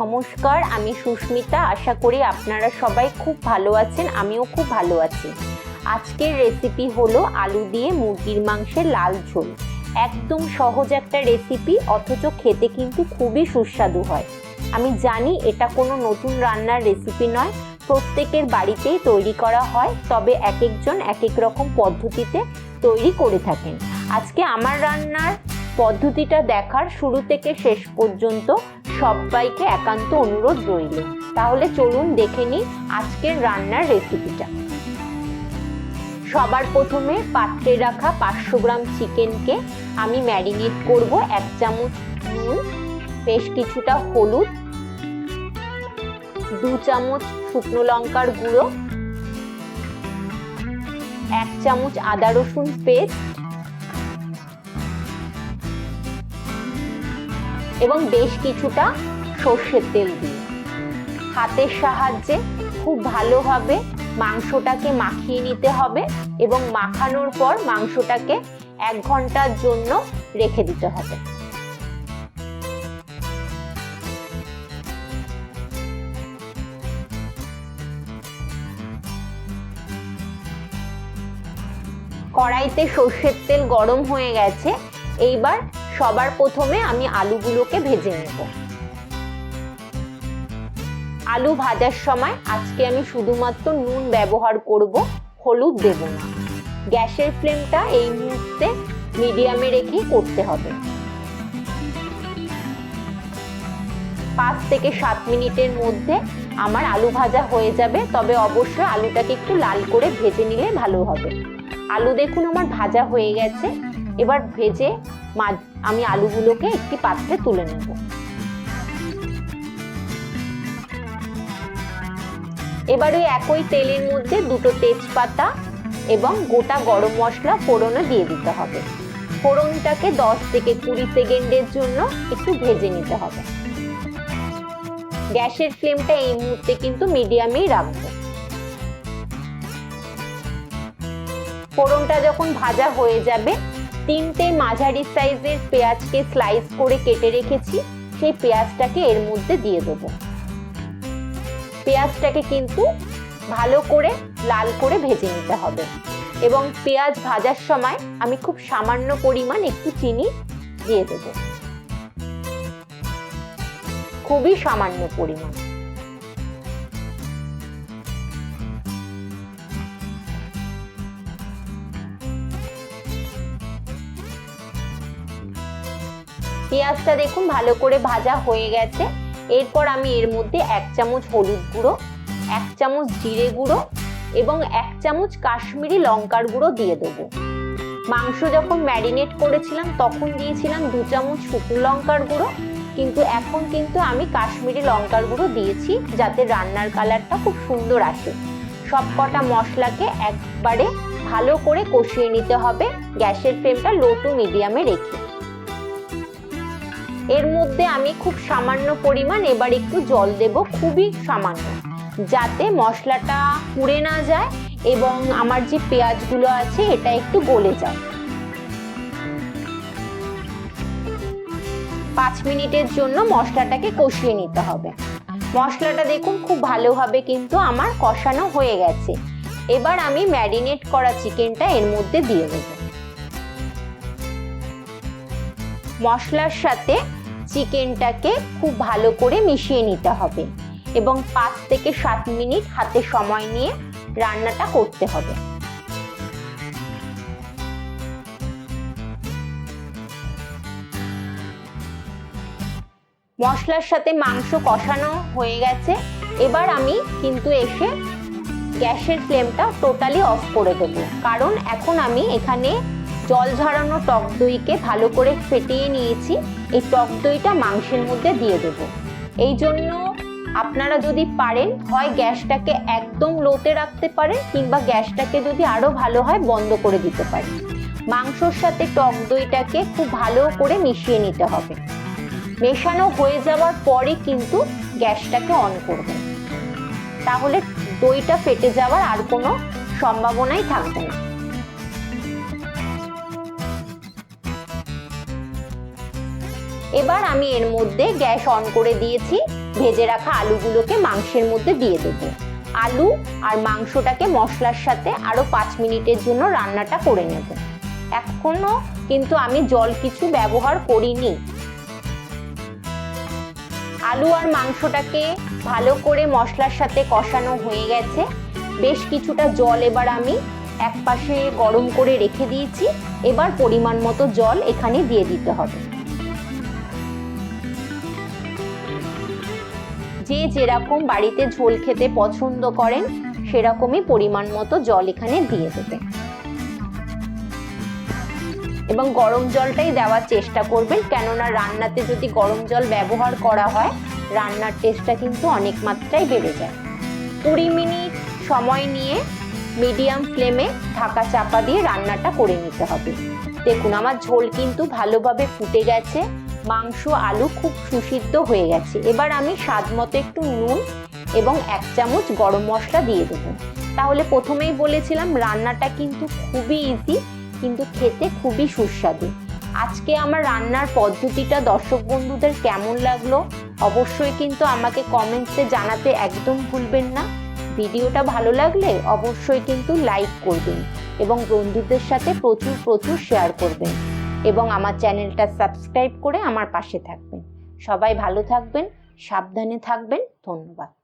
নমস্কার, আমি সুস্মিতা। আশা করি আপনারা সবাই খুব ভালো আছেন, আমিও খুব ভালো আছি। আজকের রেসিপি হলো আলু দিয়ে মুরগির মাংসের লাল ঝোল। একদম সহজ একটা রেসিপি অথচ খেতে কিন্তু খুবই সুস্বাদু হয়। আমি জানি এটা কোনো নতুন রান্নার রেসিপি নয়, প্রত্যেকের বাড়িতেই তৈরি করা হয়, তবে এক একজন এক এক রকম পদ্ধতিতে তৈরি করে থাকেন। আজকে আমার রান্নার পদ্ধতিটা দেখার শুরু থেকে শেষ পর্যন্ত সবাইকে একান্ত অনুরোধ রইল। তাহলে চলুন দেখে নিই আজকের রান্নার রেসিপিটা সবার প্রথমে পাত্রে রাখা পাঁচশো গ্রাম চিকেনকে আমি ম্যারিনেট করব এক চামচ নুন, বেশ কিছুটা হলুদ, দু চামচ শুকনো লঙ্কার গুঁড়ো, এক চামচ আদা রসুন পেস্ট এবং বেশ কিছুটা সর্ষের তেল দিয়ে। হাতের সাহায্যে খুব ভালোভাবে মাংসটাকে মাখিয়ে নিতে হবে এবং মাখানোর পর মাংসটাকে এক ঘণ্টার জন্য রেখে দিতে হবে। কড়াইতে সর্ষের তেল গরম হয়ে গেছে, এইবার সবার প্রথমে আমি আলুগুলোকে ভেজে নেব। আলু ভাজার সময় আজকে আমি শুধুমাত্র নুন ব্যবহার করব, হলুদ দেব না। গ্যাসের ফ্লেমটা এই মুহূর্তে মিডিয়ামে রেখেই করতে হবে। পাঁচ থেকে সাত মিনিটের মধ্যে আমার আলু ভাজা হয়ে যাবে, তবে অবশ্যই আলুটাকে একটু লাল করে ভেজে নিলে ভালো হবে। আলু দেখুন আমার ভাজা হয়ে গেছে। এবার ভেজে আমি আলুগুলোকে একটি পাত্রে তুলে নেব। এবার একই তেলের মধ্যে দুটো তেজপাতা এবং গোটা গরম মশলা ফোড়নে দিয়ে দিতে হবে। ফোড়নটাকে দশ থেকে কুড়ি সেকেন্ডের জন্য একটু ভেজে নিতে হবে। গ্যাসের ফ্লেমটা এই মুহূর্তে কিন্তু মিডিয়ামেই রাখব। ফোড়নটা যখন ভাজা হয়ে যাবে তিনটে মাঝারি সাইজের পেঁয়াজকে স্লাইস করে কেটে রেখেছি। সেই পেঁয়াজটাকে এর মধ্যে দিয়ে দেবো। পেঁয়াজটাকে কিন্তু ভালো করে লাল করে ভেজে নিতে হবে। এবং পেঁয়াজ ভাজার সময় আমি খুব সামান্য পরিমাণ একটু চিনি দিয়ে দেব। খুবই সামান্য পরিমাণ। পেঁয়াজটা দেখুন, ভালো করে ভাজা হয়ে গেছে। এরপর আমি এর মধ্যে এক চামচ হলুদ গুঁড়ো, এক চামচ জিরে গুঁড়ো এবং এক চামচ কাশ্মীরি লঙ্কার গুঁড়ো দিয়ে দেবো। মাংস যখন ম্যারিনেট করেছিলাম, তখন দিয়েছিলাম দু চামচ শুকনো লঙ্কার গুঁড়ো। কিন্তু এখন কিন্তু আমি কাশ্মীরি লঙ্কার গুঁড়ো দিয়েছি, যাতে রান্নার কালারটা খুব সুন্দর আসে। সব কটা মশলাকে একবারে ভালো করে কষিয়ে নিতে হবে। গ্যাসের ফ্লেমটা লো টু মিডিয়ামে রেখে। এর মধ্যে আমি খুব সামান্য পরিমাণ এবার একটু জল দেব, খুবই সামান্য, যাতে মশলাটা পুড়ে না যায় এবং আমার যে পেঁয়াজগুলো আছে এটা একটু গলে যায়। পাঁচ মিনিটের জন্য মশলাটাকে কষিয়ে নিতে হবে। মশলাটা দেখুন খুব ভালোভাবে কিন্তু আমার কষানো হয়ে গেছে। এবার আমি ম্যারিনেট করা চিকেনটা এর মধ্যে দিয়ে দেব। মশলার সাথে চিকেনটাকে খুব ভালো করে মিশিয়ে নিতে হবে এবং পাঁচ থেকে সাত মিনিট হাতে সময় নিয়ে রান্নাটা করতে হবে। মশলার সাথে মাংস কষানো হয়ে গেছে। এবার আমি কিন্তু এসে গ্যাসের ফ্লেমটা টোটালি অফ করে দেবো। কারণ এখন আমি এখানে জল ঝরানো টক দইকে ভালো করে ফেটিয়ে নিয়েছি। এই টক দইটা মাংসের মধ্যে দিয়ে দেব। এই জন্য আপনারা যদি পারেন, হয় গ্যাসটাকে একদম লোতে রাখতে পারেন, কিংবা গ্যাসটাকে যদি আরও ভালো হয়, বন্ধ করে দিতে পারেন। মাংসর সাথে টক দইটাকে খুব ভালো করে মিশিয়ে নিতে হবে। মেশানো হয়ে যাওয়ার পরে কিন্তু গ্যাসটাকে অন করবেন তাহলে দইটা ফেটে যাওয়ার আর কোনো সম্ভাবনাই থাকবে না। এবার আমি এর মধ্যে গ্যাস অন করে দিয়েছি, ভেজে রাখা আলুগুলোকে মাংসের মধ্যে দিয়ে দেবো। আলু আর মাংসটাকে মশলার সাথে আরও পাঁচ মিনিটের জন্য রান্নাটা করে নেব। এখনও কিন্তু আমি জল কিছু ব্যবহার করিনি। আলু আর মাংসটাকে ভালো করে মশলার সাথে কষানো হয়ে গেছে। বেশ কিছুটা জল এবার আমি এক পাশে গরম করে রেখে দিয়েছি। এবার পরিমাণ মতো জল এখানে দিয়ে দিতে হবে। যে যেরকম বাড়িতে ঝোল খেতে পছন্দ করেন, সেরকমই পরিমাণ মতো জল এখানে দিয়ে দেবেন। এবং গরম জলটাই দেওয়ার চেষ্টা করবেন, কেননা রান্নাতে যদি গরম জল ব্যবহার করা হয়, রান্নার টেস্টটা কিন্তু অনেক মাত্রায় বেড়ে যায়। কুড়ি মিনিট সময় নিয়ে মিডিয়াম ফ্লেমে ঢাকা চাপা দিয়ে রান্নাটা করে নিতে হবে। দেখুন, আমার ঝোল কিন্তু ভালোভাবে ফুটে গেছে। মাংস, আলু খুব সুসিদ্ধ হয়ে গেছে। এবার আমি স্বাদ মতো একটু নুন এবং এক চামচ গরম মশলা দিয়ে দেবো। তাহলে প্রথমেই বলেছিলাম, রান্নাটা কিন্তু খুবই ইজি কিন্তু খেতে খুবই সুস্বাদু। আজকে আমার রান্নার পদ্ধতিটা দর্শক বন্ধুদের কেমন লাগল, অবশ্যই কিন্তু আমাকে কমেন্টসে জানাতে একদম ভুলবেন না। ভিডিওটা ভালো লাগলে অবশ্যই কিন্তু লাইক করবেন এবং বন্ধুদের সাথে প্রচুর প্রচুর শেয়ার করবেন। এবং আমার চ্যানেলটা সাবস্ক্রাইব করে আমার পাশে থাকবেন। সবাই ভালো থাকবেন সাবধানে থাকবেন। ধন্যবাদ।